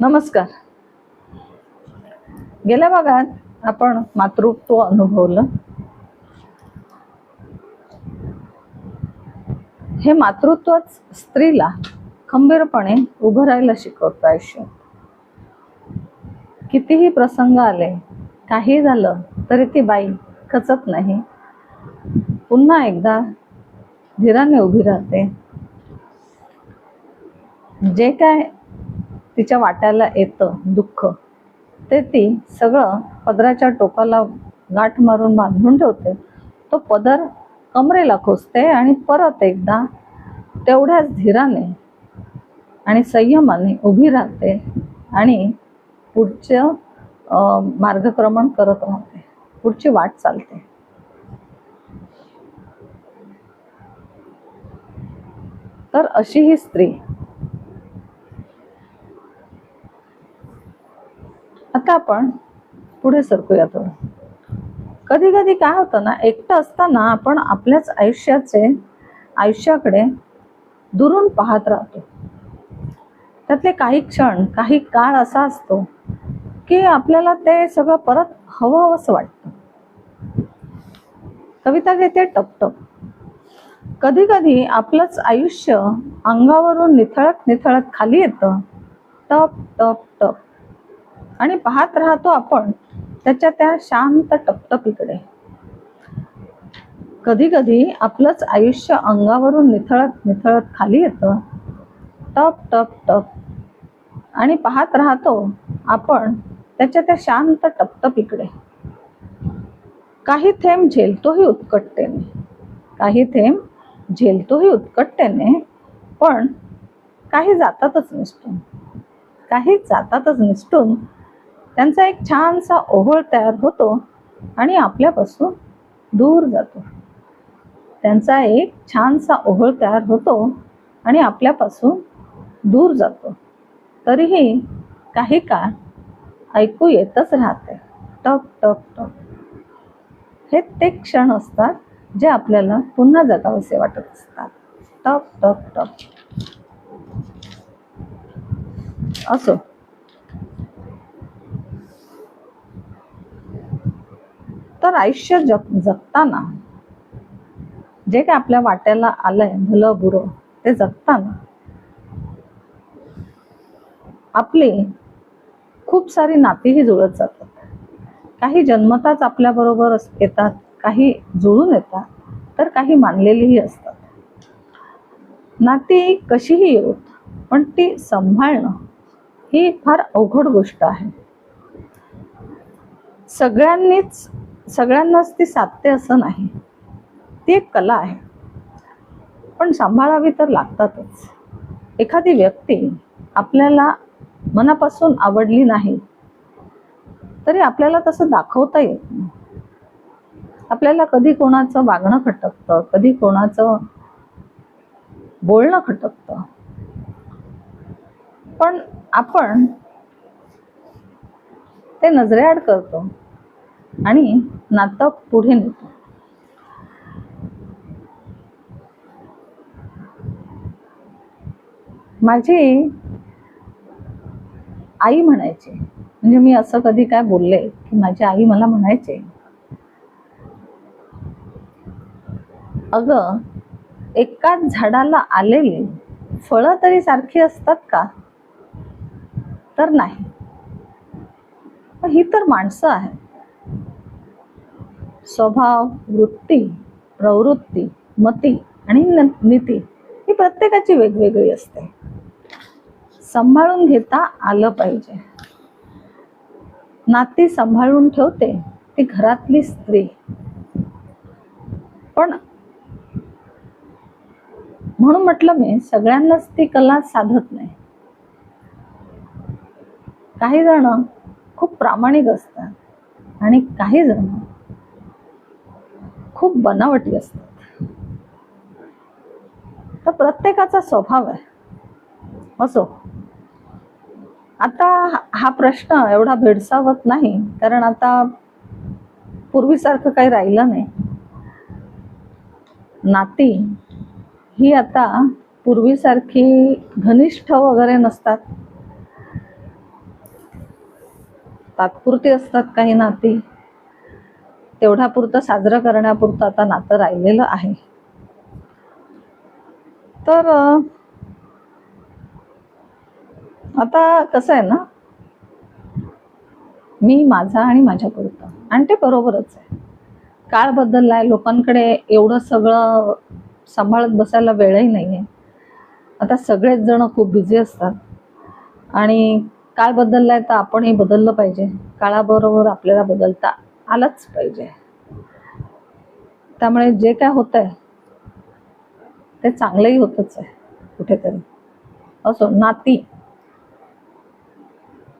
नमस्कार. गेल्या भागात आपण मातृत्व अनुभवलं. हे मातृत्वच स्त्रीला खंबीरपणे उभं राहायला शिकवतं आयुष्य कितीही प्रसंग आले काही झालं तरी ती बाई खचत नाही. पुन्हा एकदा धीराने उभी राहते. जे काय तिच्या वाट्याला येतं दुःख. ते ती सगळं पदराच्या टोकाला गाठ मारून बांधून ठेवते. तो पदर कमरेला खोचते आणि परत एकदा तेवढ्याच धीराने आणि संयमाने उभी राहते आणि पुढचं मार्गक्रमण करत राहते. पुढची वाट चालते. तर अशी ही स्त्री आता आपण पुढे सरकूया थोडं कधी कधी काय होतं ना एकटं असताना आपण आपल्याच आयुष्याचे आयुष्याकडे दुरून पाहत राहतो. त्यातले काही क्षण काही काळ असा असतो की आपल्याला ते सगळं परत हवं हवंसं वाटतं. कविता घेते टपटप. कधी कधी आपलंच आयुष्य अंगावरून निथळत निथळत खाली येतं. टप टप आणि पाहत राहतो आपण त्याच्या त्या शांत टपटपीकडे. कधी कधी आपलंच आयुष्य अंगावरून निथळत निथळत खाली येतं. टप टप टप. आणि पाहत राहतो आपण त्याच्या त्या शांत टपटपीकडे. काही थेंब झेलतोही उत्कटतेने. काही थेंब झेलतोही उत्कटतेने पण काही जातातच निसटून काही जातातच निसटून त्यांचा एक छानसा ओहळ तयार होतो आणि आपल्यापासून दूर जातो. त्यांचा एक छानसा ओहळ तयार होतो आणि आपल्यापासून दूर जातो. तरीही काही काळ ऐकू येतच राहते. टप टप टप हे ते क्षण असतात जे आपल्याला पुन्हा जगावेसे वाटत असतात. टप टप टप असो. तर आयुष्य जग जगताना. जे काय आपल्या वाट्याला आलंय भलं बुरं ते जगताना. आपली खूप सारी नातीही जुळत जातात. काही जन्मताच आपल्या बरोबर येतात काही जुळून येतात तर काही मानलेलीही असतात. नाती कशीही येऊत पण ती सांभाळणं ही फार अवघड गोष्ट आहे. सगळ्यांनीच सगळ्यांनाच ती साधते असं नाही. ती एक कला आहे. पण सांभाळावी तर लागतातच. एखादी व्यक्ती आपल्याला मनापासून आवडली नाही तरी आपल्याला तसं दाखवता येत नाही. आपल्याला कधी कोणाचं वागणं खटकतं कधी कोणाचं बोलणं खटकतं. पण आपण ते नजरेआड करतो. आणि नातं पुढे नेतो. माझी आई म्हणायची म्हणजे मी असं कधी काय बोलले की माझी आई मला म्हणायचे अग एकाच झाडाला आलेली फळं तरी सारखी असतात का? तर नाही. ही तर माणसं आहेत. स्वभाव वृत्ती प्रवृत्ती मती आणि नीती ही प्रत्येकाची वेगवेगळी असते. सांभाळून घेता आलं पाहिजे. नाती सांभाळून ठेवते ती घरातली स्त्री. पण म्हणून म्हटलं मी सगळ्यांनाच ती कला साधत नाही. काही जण खूप प्रामाणिक असतात आणि काही जण खूप बनावटी असतात. तर प्रत्येकाचा स्वभाव आहे. असो. आता हा- प्रश्न एवढा भेडसावत नाही कारण आता पूर्वीसारखं काही राहिलं नाही. नाती ही आता पूर्वीसारखी घनिष्ठ वगैरे नसतात. तात्पुरती असतात काही नाती. तेवढा पुरतं साजरं करण्यापुरतं आता नातं राहिलेलं आहे. तर आता कसं आहे ना मी माझा आणि माझ्या पुरतं आणि ते बरोबरच आहे. काळ बदललाय लोकांकडे एवढं सगळं सांभाळत बसायला वेळही नाही आहे आता सगळेच जण खूप बिझी असतात. आणि काळ बदललाय तर आपणही बदललं पाहिजे. काळाबरोबर आपल्याला बदलता आलाच पाहिजे. त्यामुळे जे काय होत आहे ते चांगलंही होतच आहे कुठेतरी. असो नाती.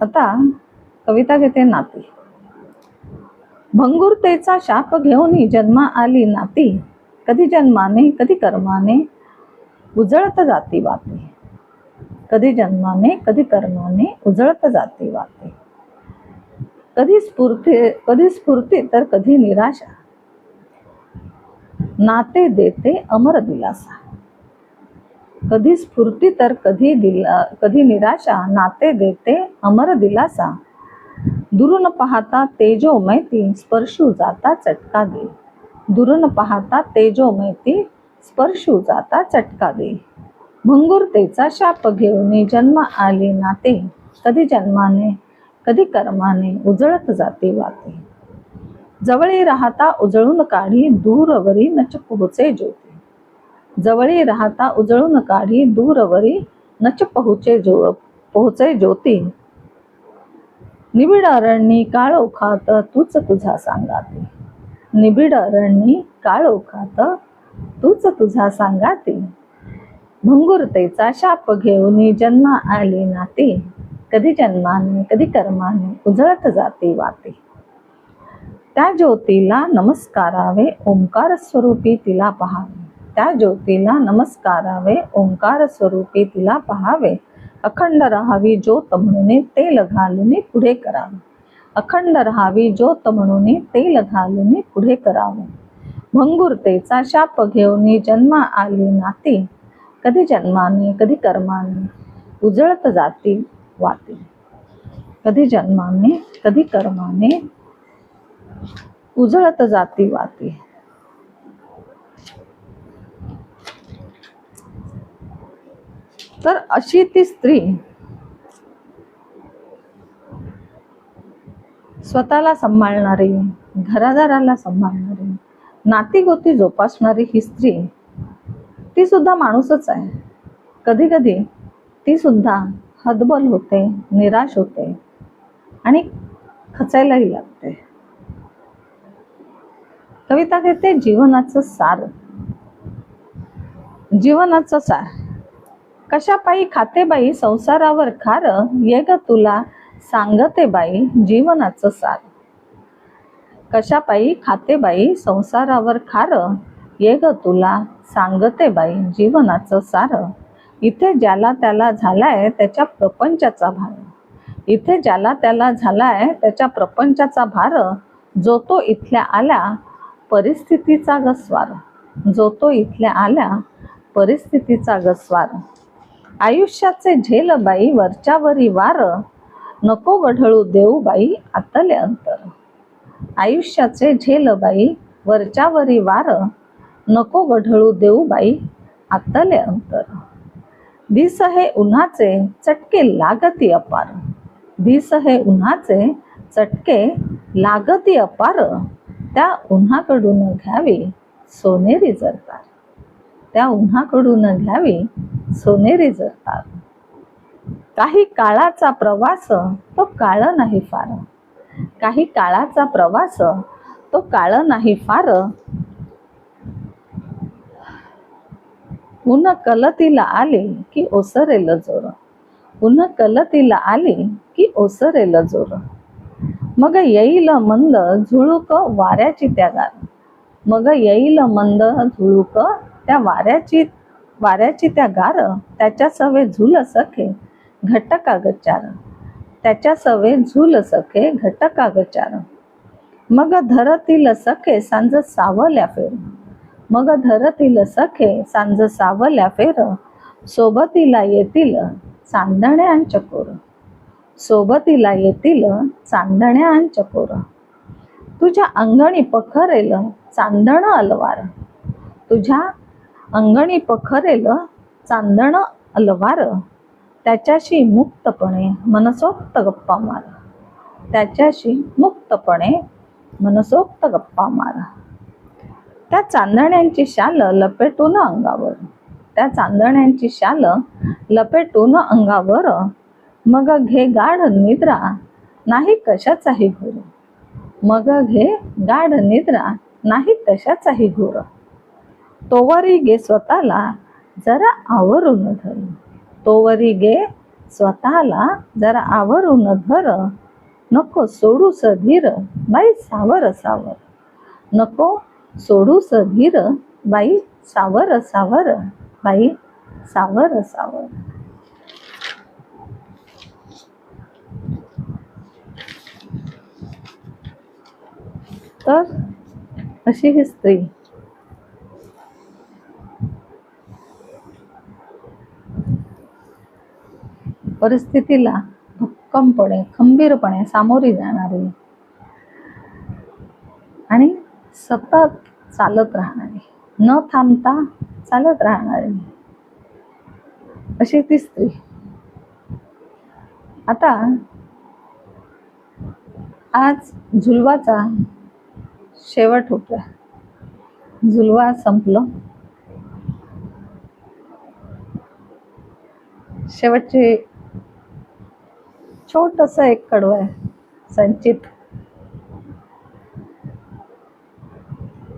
आता कविता घेते नाती. भंगुरतेचा शाप घेऊन जन्मा आली नाती. कधी जन्माने कधी कर्माने उजळत जाती वाते. कधी जन्माने कधी कर्माने उजळत जाती वाते. कधी स्फूर्ती कधी स्फूर्ती तर कधी निराशा. नाते देते अमर दिलासा. कधी स्फूर्ती तर कधी दिला कधी निराशा नाते देते अमर दिलासा. दुरून पाहता तेजो मैती स्पर्शू जाता चटका दे. दुरून पाहता तेजो मैती स्पर्शू जाता चटका दे. भंगुरतेचा शाप घेऊन जन्म आले नाते कधी जन्माने? कधी कर्माने उजळत जाते वाते. जवळी राहता उजळून काढी दूरवरी नच पोहोचे ज्योती. जवळी राहता उजळून काढी दूरवरी नच पोहोचे जो पोहोचे ज्योती. निबिड अरण्यी काळोखात तूच तुझा सांगाते. निबिड अरण्यी काळोखात तूच तुझा सांगाते. भंगुरतेचा शाप घेऊन जन्म आली नाते. कधी जन्माने कधी कर्माने उजळत जाते वाते. त्या ज्योतीला नमस्कारावे ओंकार स्वरूपी तिला पहावे. त्या ज्योतीला नमस्कारावे ओंकार स्वरूपी तिला पहावे. अखंड राहावी ज्योत म्हणून तेल घालून पुढे करावे. अखंड राहावी ज्योत म्हणून तेल घालून पुढे करावे. भंगुरतेचा शाप घेऊन जन्म आली नाती. कधी जन्माने कधी कर्माने उजळत जाती वाती कधी जन्माने कधी कर्माने उजळत जाती वाती तर अशी ती स्त्री स्वतःला सांभाळणारी घरादाराला सांभाळणारी नाती गोती जोपासणारी ही स्त्री ती सुद्धा माणूसच आहे. कधी कधी ती सुद्धा हतबल होते निराश होते आणि खचायलाही लागते. कविता घेते जीवनाचं सार. जीवनाचं सार. कशापायी खाते बाई संसारावर खार. ये ग तुला सांगते बाई जीवनाचं सार. कशापायी खाते बाई संसारावर खार. ये ग तुला सांगते बाई जीवनाचं सार. इथे ज्याला त्याला झालाय त्याच्या प्रपंचाचा भार. इथे ज्याला त्याला झालाय त्याच्या प्रपंचाचा भार जो तो इथल्या आल्या परिस्थितीचा गस्वार. जो तो इथल्या आल्या परिस्थितीचा गस्वार. आयुष्याचे झेल बाई वरच्यावरी वार. नको गढळू देऊ बाई आतले अंतर. आयुष्याचे झेल बाई वरच्यावरी वार. नको गढळू देऊ बाई आतले अंतर. दिस हे उन्हाचे चटके लागती अपार. दिस हे उन्हाचे चटके लागती अपार. त्या उन्हाकडून घ्यावी सोनेरी जरतार त्या उन्हाकडून घ्यावी सोनेरी जरतार काही काळाचा प्रवास तो काळ नाही फार. काही काळाचा प्रवास तो काळ नाही फार. पुन्हा कलतीला आले की ओसरेल जोर. पुन्हा कलतीला आले की ओसरेल जोर. मग येईल मंद झुळूक वाऱ्याची त्या गार. मग येईल मंद झुळूक त्या वाऱ्याची वाऱ्याची त्या गार. त्याच्या सवे झुल सखे घट कागचार त्याच्या सवे झुल सखे घट कागचार मग धरतील सखे सांज सावल्या फेर. मग धरतील सखे सांज सावल्या फेर सोबतीला येतील चांदण्यांच्या कोर. सोबतीला येतील चांदण्या अन चकोर तुझ्या अंगणी पखरेल चांदण अलवार. तुझ्या अंगणी पखरेल चांदण अलवार. त्याच्याशी मुक्तपणे मनसोक्त गप्पा मार. त्याच्याशी मुक्तपणे मनसोक्त गप्पा मार. त्या चांदण्यांची शाल लपेटून अंगावर. त्या चांदण्यांची शाल लपेटून अंगावर. मग घे गाढ निद्रा नाही कशाचाही घोर. मग घे गाढ निद्रा नाही कशाचाही घोर. तोवरी गे स्वतःला जरा आवरून धर. तोवरी गे स्वतःला जरा आवरून धर. नको सोडू धीर बाई सावर सावर. नको सोडू धीर बाई सावर सावर बाई सावर सावर. तर अशी ही स्त्री. परिस्थितीला भक्कमपणे खंबीरपणे सामोरी जाणारी आणि सतत चालत राहणारी. न थांबता चालत राहणारी. अशी ती स्त्री. आता आज झुलवाचा शेवट होता झुलवा संपलं. शेवटचे छोटस एक कडवं आहे. संचित.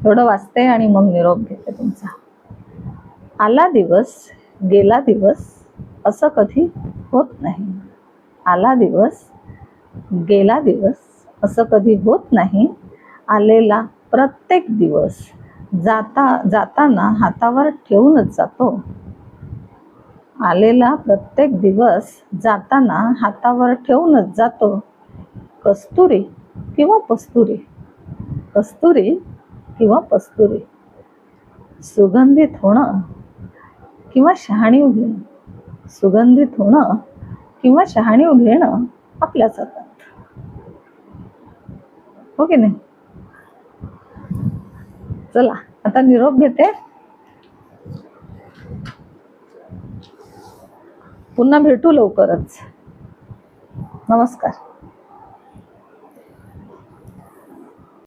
थोडं वाचते आणि मग निरोप घेते तुमचा. आला दिवस गेला दिवस असं कधी होत नाही. आला दिवस गेला दिवस असं कधी होत नाही. आलेला प्रत्येक दिवस जाता जाताना हातावर ठेवूनच जातो. आलेला प्रत्येक दिवस जाताना हातावर ठेवूनच जातो. कस्तुरी किंवा पस्तुरी कस्तुरी किंवा पस्तुरी. सुगंधित होणं किंवा शहाणीव घेणं सुगंधित होणं किंवा शहाणीव घेणं आपल्याच हातात. हो की नाही? चला आता निरोप घेते. पुन्हा भेटू लवकरच. नमस्कार.